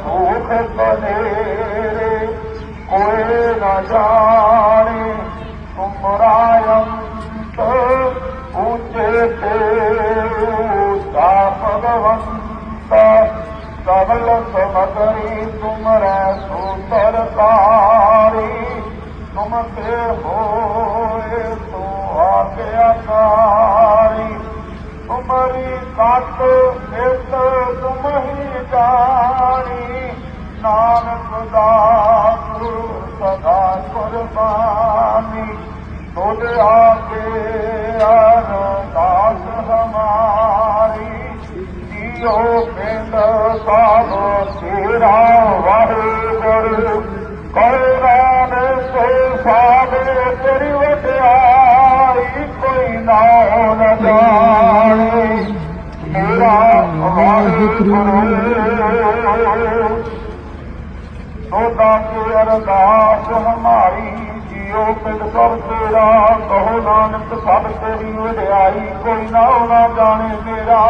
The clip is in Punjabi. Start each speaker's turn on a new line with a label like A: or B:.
A: सुभ पाते कोई न जाने तुम रायत पूजा भगवंत सबल सी तुमर सुतरता ਹੋਏ ਤੋ ਆਗਿਆਕਾਰੀ ਉਮਰੀ ਕੱਟ ਇਤ ਤੁਮਹੀ ਜਾਣੀ। ਨਾਨਕ ਦਾਸ ਸਦਾ ਕੁਰਬਾਨੀ। ਤੋਲੇ ਆਗੇ ਅਰਦਾਸ ਹਮਾਰੀ। ਜੀਓ ਪਿੰਡ ਸਾਹਿਬ ਤੇਰਾ ਵਾਹਿਗੁਰੂ ਕਰਨਾ ਹੋਏ ਸਾਧ ਤੇਰੀ ਵਡਿਆਈ ਕੋਈ ਨਾ ਨਾ ਜਾਣੇ। ਮੇਰਾ ਵਾਹਿਗੁਰੂ ਸੋਦਾ ਕੀ ਅਰਦਾਸ ਹਮਾਰੀ ਜੀਓ ਪਿੰਡ ਸਭ ਤੇਰਾ ਕਹੋ ਨਾਨਕ ਸਭ ਤੇਰੀ ਵਡਿਆਈ ਕੋਈ ਨਾ ਨਾ ਜਾਣੇ ਮੇਰਾ।